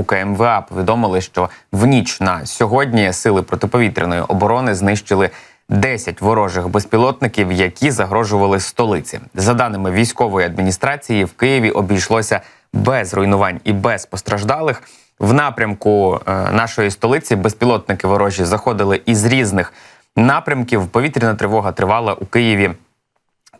У КМВА повідомили, що в ніч на сьогодні сили протиповітряної оборони знищили 10 ворожих безпілотників, які загрожували столиці. За даними військової адміністрації, в Києві обійшлося без руйнувань і без постраждалих. В напрямку е, нашої столиці безпілотники ворожі заходили із різних напрямків. Повітряна тривога тривала у Києві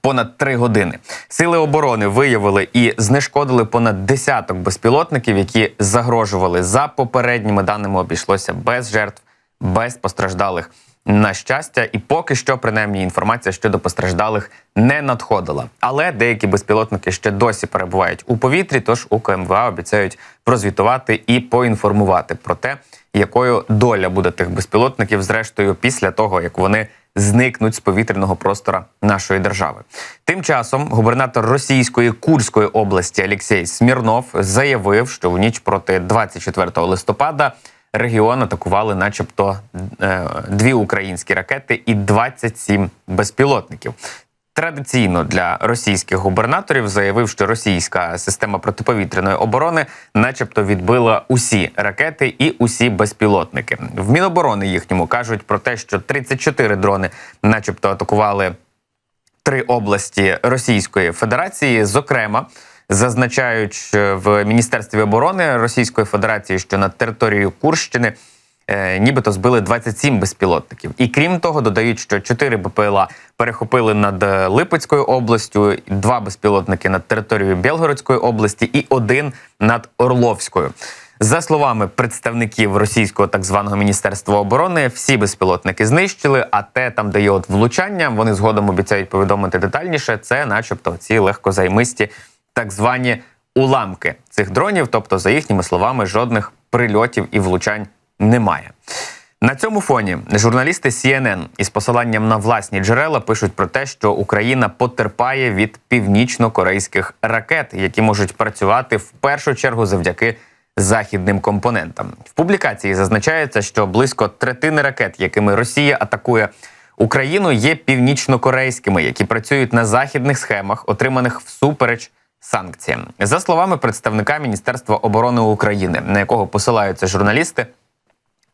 понад три години. Сили оборони виявили і знешкодили понад десяток безпілотників, які загрожували за попередніми даними. Обійшлося без жертв, без постраждалих. На щастя, і поки що, принаймні, інформація щодо постраждалих не надходила. Але деякі безпілотники ще досі перебувають у повітрі. Тож у КМВА обіцяють прозвітувати і поінформувати про те, якою доля буде тих безпілотників, зрештою, після того як вони зникнуть з повітряного простора нашої держави. Тим часом губернатор російської Курської області Олексій Смірнов заявив, що в ніч проти 24 листопада регіон атакували, начебто, е, дві українські ракети і 27 безпілотників. Традиційно для російських губернаторів заявив, що російська система протиповітряної оборони, начебто, відбила усі ракети і усі безпілотники. В Міноборони їхньому кажуть про те, що 34 дрони, начебто, атакували три області Російської Федерації. Зокрема, зазначають е, в Міністерстві оборони Російської Федерації, що на територію Курщини нібито збили 27 безпілотників. І крім того, додають, що 4 БПЛА перехопили над е, Липецькою областю, два безпілотники над територією Білгородської області і один над Орловською. За словами представників російського так званого міністерства оборони, всі безпілотники знищили. А те, там, де є от влучання, вони згодом обіцяють повідомити детальніше. Це, начебто, ці легкозаймисті так звані уламки цих дронів. Тобто, за їхніми словами, жодних прильотів і влучань немає. На цьому фоні журналісти CNN із посиланням на власні джерела пишуть про те, що Україна потерпає від північно-корейських ракет, які можуть працювати в першу чергу завдяки західним компонентам. В публікації зазначається, що близько третини ракет, якими Росія атакує Україну, є північно-корейськими, які працюють на західних схемах, отриманих всупереч санкціям. За словами представника Міністерства оборони України, на якого посилаються журналісти.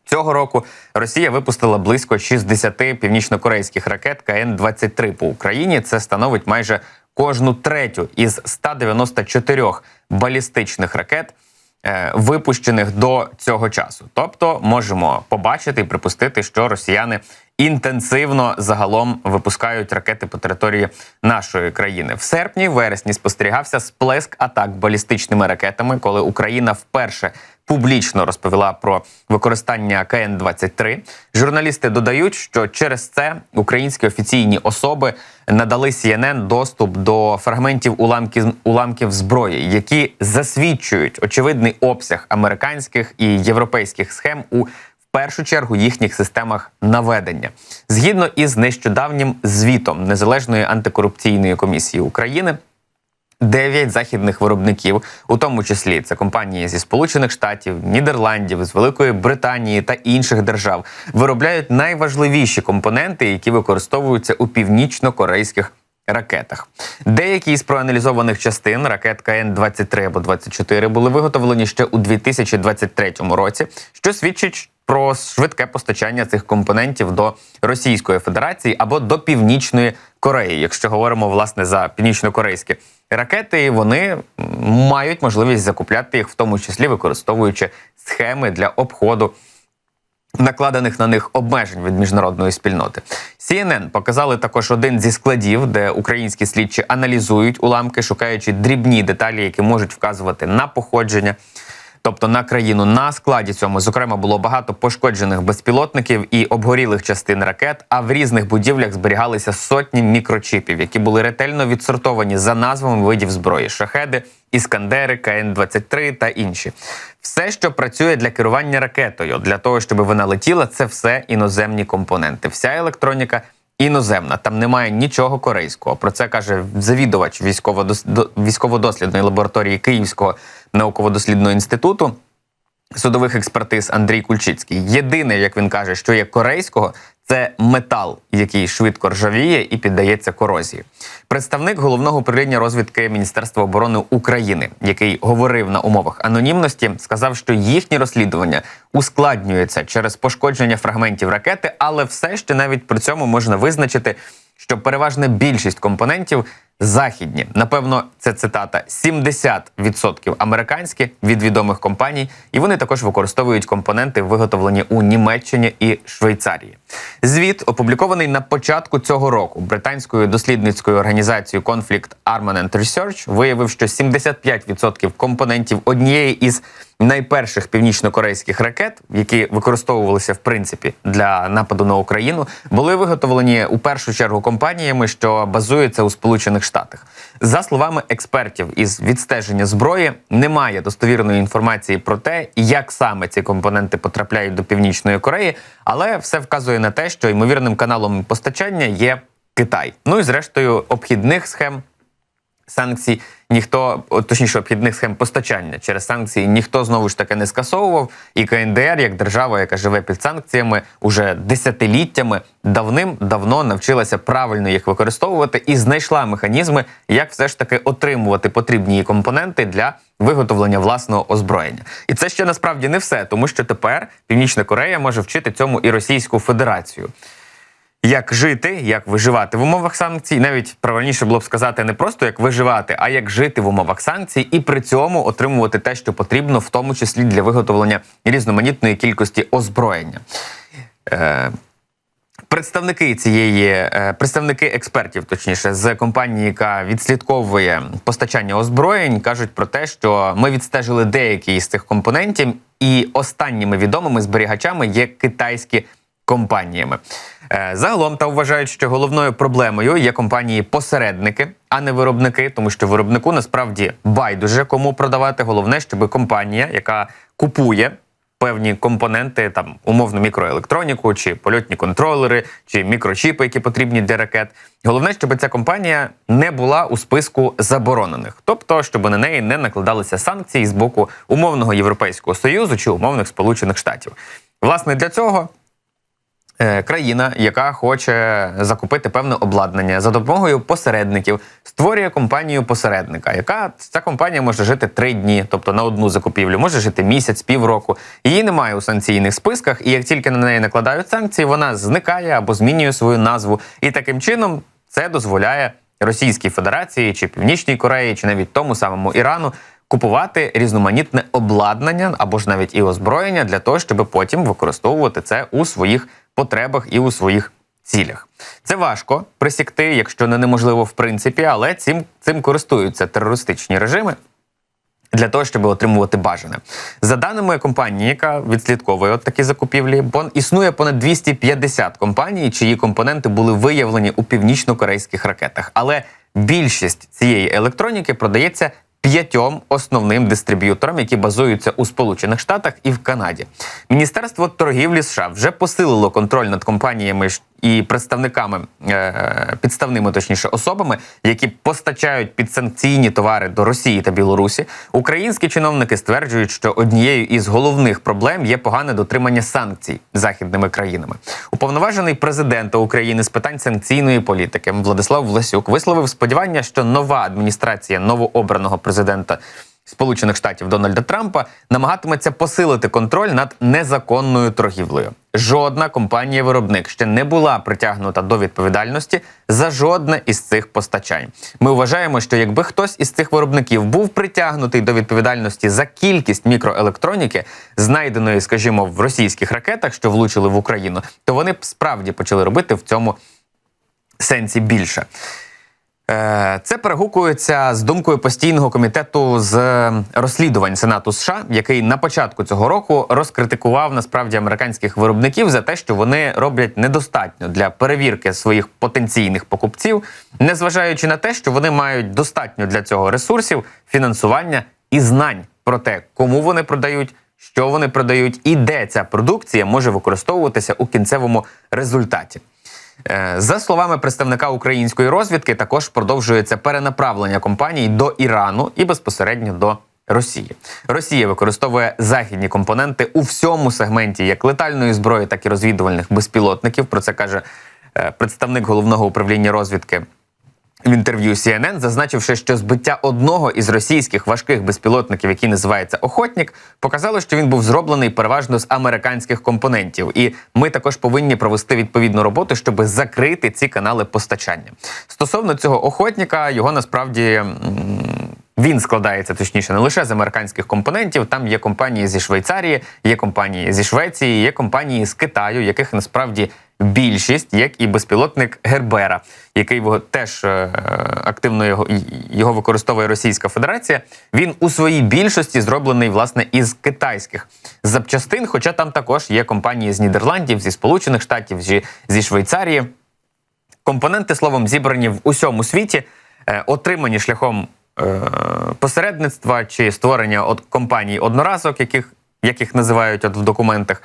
Цього року Росія випустила близько 60 північнокорейських ракет КН-23 по Україні. Це становить майже кожну третю із 194 балістичних ракет, е, випущених до цього часу. Тобто можемо побачити і припустити, що росіяни інтенсивно загалом випускають ракети по території нашої країни. В серпні, вересні спостерігався сплеск атак балістичними ракетами, коли Україна вперше публічно розповіла про використання КН-23. Журналісти додають, що через це українські офіційні особи надали CNN доступ до фрагментів уламків уламків зброї, які засвідчують очевидний обсяг американських і європейських схем у в першу чергу їхніх системах наведення згідно із нещодавнім звітом незалежної антикорупційної комісії України. Дев'ять західних виробників, у тому числі це компанії зі Сполучених Штатів, Нідерландів, з Великої Британії та інших держав, виробляють найважливіші компоненти, які використовуються у північно-корейських ракетах. Деякі із проаналізованих частин ракет КН-23 або 24 були виготовлені ще у 2023 році, що свідчить про швидке постачання цих компонентів до Російської Федерації або до Північної Кореї. Якщо говоримо власне за північно-корейські ракети, вони мають можливість закупляти їх, в тому числі використовуючи схеми для обходу. Накладених на них обмежень від міжнародної спільноти. CNN показали також один зі складів, де українські слідчі аналізують уламки, шукаючи дрібні деталі, які можуть вказувати на походження тобто на країну. На складі цьому зокрема було багато пошкоджених безпілотників і обгорілих частин ракет. А в різних будівлях зберігалися сотні мікрочипів, які були ретельно відсортовані за назвами видів зброї: шахеди, іскандери, КН-23 та інші. Все, що працює для керування ракетою, для того, щоб вона летіла, це все іноземні компоненти. Вся електроніка. Іноземна, там немає нічого корейського. Про це каже завідувач військово-дослідної лабораторії Київського науково-дослідного інституту судових експертиз Андрій Кульчицький. Єдине, як він каже, що є корейського, Це метал, який швидко ржавіє і піддається корозії. Представник головного управління розвідки Міністерства оборони України, який говорив на умовах анонімності, сказав, що їхнє розслідування ускладнюється через пошкодження фрагментів ракети, але все ще навіть при цьому можна визначити, що переважна більшість компонентів західні. Напевно, це цитата: 70% американські від відомих компаній, і вони також використовують компоненти, виготовлені у Німеччині і Швейцарії. Звіт опублікований на початку цього року британською дослідницькою організацією Conflict Armament Research виявив, що 75% компонентів однієї із найперших північно-корейських ракет, які використовувалися в принципі для нападу на Україну, були виготовлені у першу чергу компаніями, що базуються у Сполучених Штатах. За словами експертів із відстеження зброї, немає достовірної інформації про те, як саме ці компоненти потрапляють до північної Кореї, але все вказує на те, що ймовірним каналом постачання є Китай. Ну і зрештою обхідних схем санкцій ніхто, точніше, обхідних схем постачання через санкції ніхто знову ж таки не скасовував. І КНДР, як держава, яка живе під санкціями уже десятиліттями, давним-давно навчилася правильно їх використовувати і знайшла механізми, як все ж таки отримувати потрібні компоненти для виготовлення власного озброєння. І це ще насправді не все, тому що тепер Північна Корея може вчити цьому і Російську Федерацію як жити, як виживати в умовах санкцій, навіть правильніше було б сказати не просто як виживати, а як жити в умовах санкцій, і при цьому отримувати те, що потрібно, в тому числі для виготовлення різноманітної кількості озброєння. Е, Представники цієї е, представники експертів, точніше, з компанії, яка відслідковує постачання озброєнь, кажуть про те, що ми відстежили деякі із цих компонентів, і останніми відомими зберігачами є китайські компаніями. Е, Загалом та вважають, що головною проблемою є компанії-посередники, а не виробники, тому що виробнику насправді байдуже кому продавати. Головне, щоб компанія, яка купує певні компоненти, там умовно мікроелектроніку, чи польотні контролери, чи мікрочіпи, які потрібні для ракет. Головне, щоб ця компанія не була у списку заборонених, тобто, щоб на неї не накладалися санкції з боку умовного європейського союзу чи умовних сполучених штатів. Власне для цього. Е, країна, яка хоче закупити певне обладнання за допомогою посередників, створює компанію посередника, яка ця компанія може жити три дні, тобто на одну закупівлю, може жити місяць, півроку. Її немає у санкційних списках, і як тільки на неї накладають санкції, вона зникає або змінює свою назву. І таким чином це дозволяє Російській Федерації чи Північній Кореї, чи навіть тому самому Ірану. Купувати різноманітне обладнання або ж навіть і озброєння для того, щоб потім використовувати це у своїх потребах і у своїх цілях. Це важко присікти, якщо не неможливо в принципі, але цим, цим користуються терористичні режими. Для того щоб отримувати бажане за даними компанії, яка відслідковує от такі закупівлі, бо існує понад 250 компаній, чиї компоненти були виявлені у північно-корейських ракетах. Але більшість цієї електроніки продається п'ятьом основним дистриб'юторам, які базуються у Сполучених Штатах і в Канаді. Міністерство торгівлі США вже посилило контроль над компаніями і представниками е, підставними, точніше, особами, які постачають підсанкційні товари до Росії та Білорусі. Українські чиновники стверджують, що однією із головних проблем є погане дотримання санкцій західними країнами. Уповноважений президента України з питань санкційної політики Владислав Власюк висловив сподівання, що нова адміністрація новообраного президента. Сполучених Штатів Дональда Трампа намагатиметься посилити контроль над незаконною торгівлею. Жодна компанія-виробник ще не була притягнута до відповідальності за жодне із цих постачань. Ми вважаємо, що якби хтось із цих виробників був притягнутий до відповідальності за кількість мікроелектроніки, знайденої, скажімо, в російських ракетах, що влучили в Україну, то вони б справді почали робити в цьому сенсі більше. Е, це перегукується з думкою постійного комітету з розслідувань Сенату США, який на початку цього року розкритикував насправді американських виробників за те, що вони роблять недостатньо для перевірки своїх потенційних покупців, незважаючи на те, що вони мають достатньо для цього ресурсів, фінансування і знань про те, кому вони продають. Що вони продають, і де ця продукція може використовуватися у кінцевому результаті. Е, за словами представника української розвідки, також продовжується перенаправлення компаній до Ірану і безпосередньо до Росії. Росія використовує західні компоненти у всьому сегменті як летальної зброї, так і розвідувальних безпілотників. Про це каже е, представник головного управління розвідки в інтерв'ю CNN, зазначивши, що збиття одного із російських важких безпілотників, який називається Охотник, показало, що він був зроблений переважно з американських компонентів. І ми також повинні провести відповідну роботу, щоб закрити ці канали постачання. Стосовно цього охотника, його насправді. Він складається точніше не лише з американських компонентів. Там є компанії зі Швейцарії, є компанії зі Швеції, є компанії з Китаю, яких насправді більшість, як і безпілотник Гербера, який теж е, активно його, його використовує Російська Федерація. Він у своїй більшості зроблений власне із китайських запчастин. Хоча там також є компанії з Нідерландів, зі Сполучених Штатів, зі, зі Швейцарії. Компоненти, словом, зібрані в усьому світі, е, отримані шляхом е, посередництва чи створення от компаній одноразок, яких, яких називають от в документах.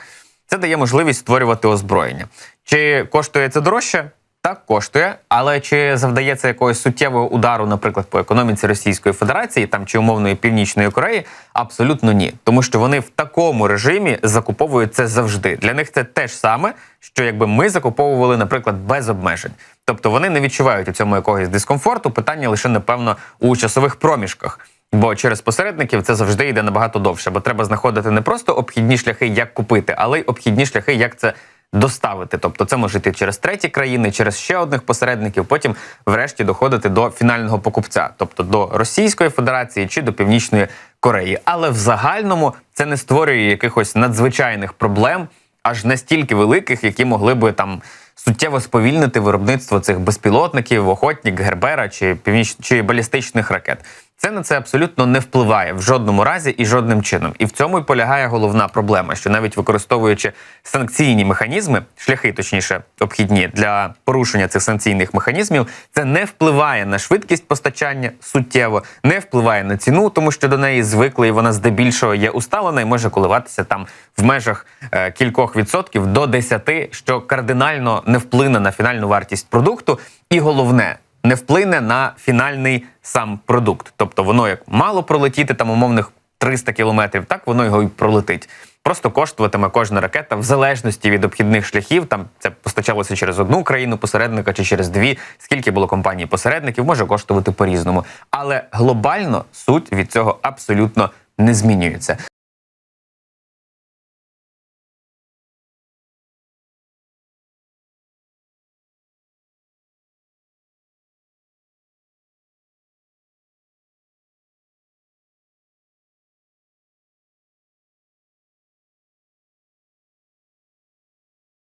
Це дає можливість створювати озброєння. Чи коштує це дорожче? Так, коштує, але чи завдає це якогось суттєвого удару, наприклад, по економіці Російської Федерації там чи умовної Північної Кореї? Абсолютно ні, тому що вони в такому режимі закуповують це завжди. Для них це те ж саме, що якби ми закуповували, наприклад, без обмежень. Тобто вони не відчувають у цьому якогось дискомфорту. Питання лише напевно у часових проміжках. Бо через посередників це завжди йде набагато довше, бо треба знаходити не просто обхідні шляхи, як купити, але й обхідні шляхи, як це доставити. Тобто, це може йти через треті країни, через ще одних посередників. Потім, врешті, доходити до фінального покупця, тобто до Російської Федерації чи до Північної Кореї. Але в загальному це не створює якихось надзвичайних проблем, аж настільки великих, які могли би там. Суттєво сповільнити виробництво цих безпілотників, охотник, гербера чи північ чи балістичних ракет. Це на це абсолютно не впливає в жодному разі і жодним чином. І в цьому й полягає головна проблема, що навіть використовуючи санкційні механізми, шляхи точніше обхідні для порушення цих санкційних механізмів, це не впливає на швидкість постачання суттєво, не впливає на ціну, тому що до неї звикли, і вона здебільшого є усталена і може коливатися там в межах е, кількох відсотків до 10, що кардинально не вплине на фінальну вартість продукту. І головне, не вплине на фінальний сам продукт. Тобто воно як мало пролетіти там умовних 300 кілометрів, так воно його і пролетить. Просто коштуватиме кожна ракета в залежності від обхідних шляхів. Там це постачалося через одну країну посередника чи через дві. Скільки було компаній посередників, може коштувати по-різному. Але глобально суть від цього абсолютно не змінюється.